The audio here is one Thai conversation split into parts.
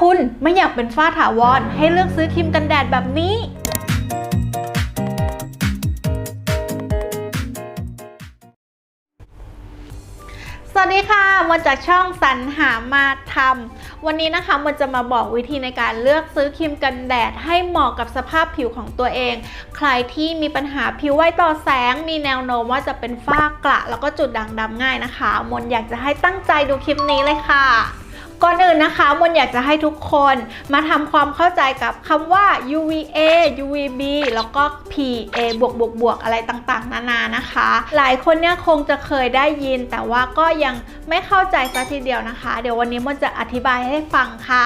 คุณไม่อยากเป็นฝ้าถาวร ให้เลือกซื้อครีมกันแดดแบบนี้สวัสดีค่ะ มาจากช่องสรรหามาทำ วันนี้นะคะมันจะมาบอกวิธีในการเลือกซื้อครีมกันแดดให้เหมาะกับสภาพผิวของตัวเอง ใครที่มีปัญหาผิวไวต่อแสง มีแนวโน้มว่าจะเป็นฝ้ากระแล้วก็จุดด่างดำง่ายนะคะ มนอยากจะให้ตั้งใจดูคลิปนี้เลยค่ะ ก่อนอื่นนะคะมนอยากจะให้ทุกคนมาทำความเข้าใจกับคำว่า UVA UVB แล้วก็ PA บวกบวกบวกอะไรต่างๆ นานานะคะ หลายคนเนี่ยคงจะเคยได้ยิน แต่ว่าก็ยังไม่เข้าใจสัทีเดียวนะคะ เดี๋ยววันนี้มนจะอธิบายให้ฟังค่ะ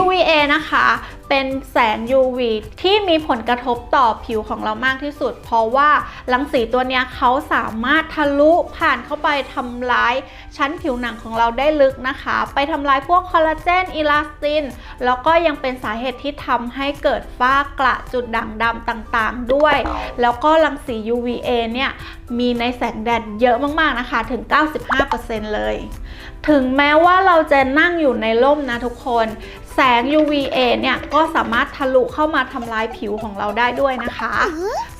UVA นะคะ เป็นแสง UV ที่มีผลกระทบต่อผิวของเรามากที่สุด เพราะว่ารังสีตัวนี้เขาสามารถทะลุผ่านเข้าไปทำร้ายชั้นผิวหนังของเราได้ลึกนะคะ ไปทำลายพวกคอลลาเจนอิลาสติน แล้วก็ยังเป็นสาเหตุที่ทำให้เกิดฝ้ากระจุดด่างดำต่างๆด้วย แล้วก็รังสี UVA เนี่ยมีในแสงแดดเยอะมากๆนะคะ ถึง 95%เลย ถึงแม้ว่าเราจะนั่งอยู่ในร่มนะทุกคน สง UVA เนี่ยก็สามารถทะลุเข้ามาทำลายผิวของเราได้ด้วยนะคะ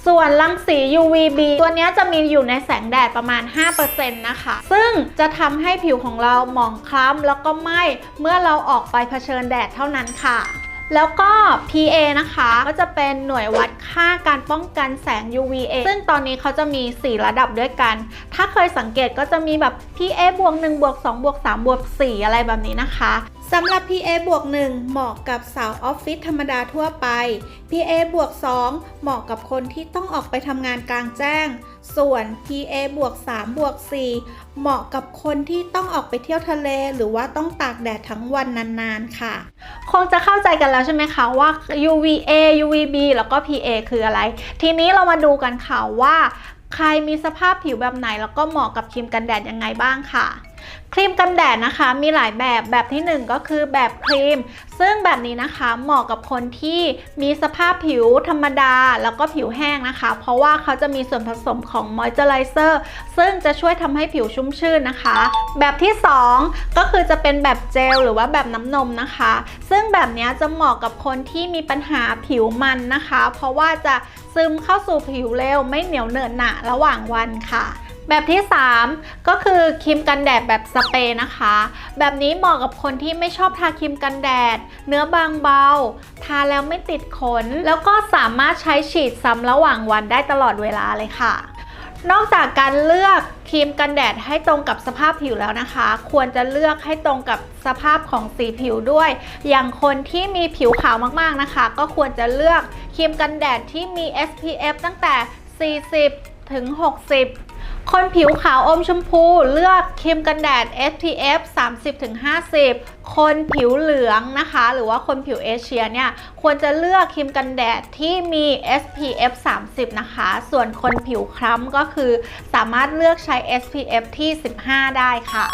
ส่วนรังสี UVB ตัวเนี้ยจะมีอยู่ในแสงแดดประมาณ 5%นะคะ ซึ่งจะทำให้ผิวของเราหมองคล้ำแล้วก็ไหม้เมื่อเราออกไปเผชิญแดดเท่านั้นค่ะแล้วก็ PA นะคะ ก็จะเป็นหน่วยวัดค่าการป้องกันแสง UVA ซึ่งตอนนี้เขาจะมี 4 ระดับด้วยกัน ถ้าเคยสังเกตก็จะมีแบบ PA บวก1บวก2บวก3บวก4อะไรแบบนี้นะคะ สำหรับ PA บวก 1 เหมาะกับสาวออฟฟิศธรรมดาทั่วไป PA บวก 2 เหมาะกับคนที่ต้องออกไปทำงานกลางแจ้ง ส่วน PA บวก 3 บวก 4 เหมาะกับคนที่ต้องออกไปเที่ยวทะเล หรือว่าต้องตากแดดทั้งวันนานๆค่ะ คงจะเข้าใจกันแล้วใช่ไหมคะว่า UVA UVB แล้วก็ PA คืออะไร ทีนี้เรามาดูกันค่ะว่า ใครมีสภาพผิวแบบไหนแล้วก็เหมาะกับครีมกันแดดยังไงบ้างค่ะ ครีมกันแดดนะคะมีหลายแบบแบบที่ 1 ก็คือแบบครีม ซึ่งแบบนี้นะคะเหมาะกับคนที่มีสภาพผิวธรรมดา แล้วก็ผิวแห้งนะคะ เพราะว่าเขาจะมีส่วนผสมของมอยเจอไรเซอร์ซึ่งจะช่วยทำให้ผิวชุ่มชื่นนะคะ แบบที่ 2 ก็คือจะเป็นแบบเจลหรือว่าแบบน้ำนมนะคะ ซึ่งแบบนี้จะเหมาะกับคนที่มีปัญหาผิวมันนะคะ เพราะว่าจะซึมเข้าสู่ผิวเร็วไม่เหนียวเหนอะหนะระหว่างวันค่ะ แบบที่ 3 ก็คือครีมกันแดดแบบสเปรย์นะคะ แบบนี้เหมาะกับคนที่ไม่ชอบทาครีมกันแดด เนื้อบางเบา ทาแล้วไม่ติดขน แล้วก็สามารถใช้ฉีดซ้ำระหว่างวันได้ตลอดเวลาเลยค่ะ นอกจากการเลือกครีมกันแดดให้ตรงกับสภาพผิวแล้วนะคะ ควรจะเลือกให้ตรงกับสภาพของสีผิวด้วย อย่างคนที่มีผิวขาวมากๆนะคะ ก็ควรจะเลือกครีมกันแดดที่มี SPF ตั้งแต่ 40 ถึง 60 คนผิวขาวอมชมพูเลือกครีมกันแดด SPF 30-50 คนผิวเหลืองนะคะ หรือว่าคนผิวเอเชียเนี่ยควรจะเลือกครีมกันแดดที่มี SPF 30 นะคะ ส่วนคนผิวคล้ำก็คือสามารถเลือกใช้ SPF ที่ 15 ได้ค่ะ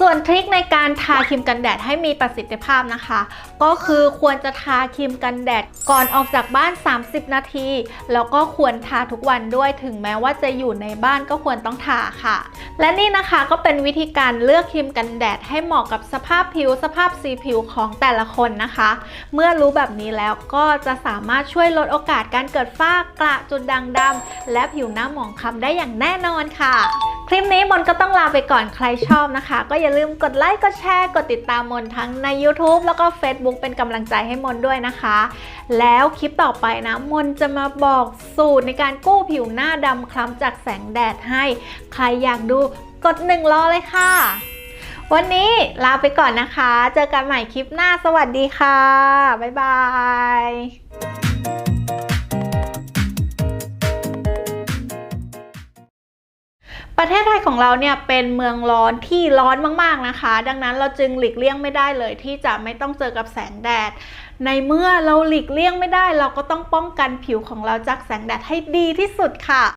ส่วนทริคในการทาครีมกันแดดให้มีประสิทธิภาพนะคะ ก็คือควรจะทาครีมกันแดดก่อนออกจากบ้าน 30 นาที แล้วก็ควรทาทุกวันด้วยถึงแม้ว่าจะอยู่ในบ้านก็ควรต้องทาค่ะ และนี่นะคะก็เป็นวิธีการเลือกครีมกันแดดให้เหมาะกับสภาพผิว สภาพสีผิวของแต่ละคนนะคะ เมื่อรู้แบบนี้แล้วก็จะสามารถช่วยลดโอกาสการเกิดฝ้ากระจุดด่างดำและผิวหน้าหมองคล้ำได้อย่างแน่นอนค่ะ คลิปนี้มนก็ต้องลาไปก่อนใครชอบนะคะ ก็อย่าลืมกดไลค์กดแชร์กดติดตามมนทั้งใน YouTube แล้วก็ Facebook เป็นกำลังใจให้มนด้วยนะคะ แล้วคลิปต่อไปนะมนจะมาบอกสูตรในการกู้ผิวหน้าดำคล้ำจากแสงแดดให้ ใครอยากดูกดหนึ่งรอเลยค่ะ วันนี้ลาไปก่อนนะคะ เจอกันใหม่คลิปหน้าสวัสดีค่ะ บ๊ายบาย ประเทศไทยของเราเนี่ยเป็นเมืองร้อนที่ร้อนมากๆนะคะ ดังนั้นเราจึงหลีกเลี่ยงไม่ได้เลยที่จะไม่ต้องเจอกับแสงแดด ในเมื่อเราหลีกเลี่ยงไม่ได้ เราก็ต้องป้องกันผิวของเราจากแสงแดดให้ดีที่สุดค่ะ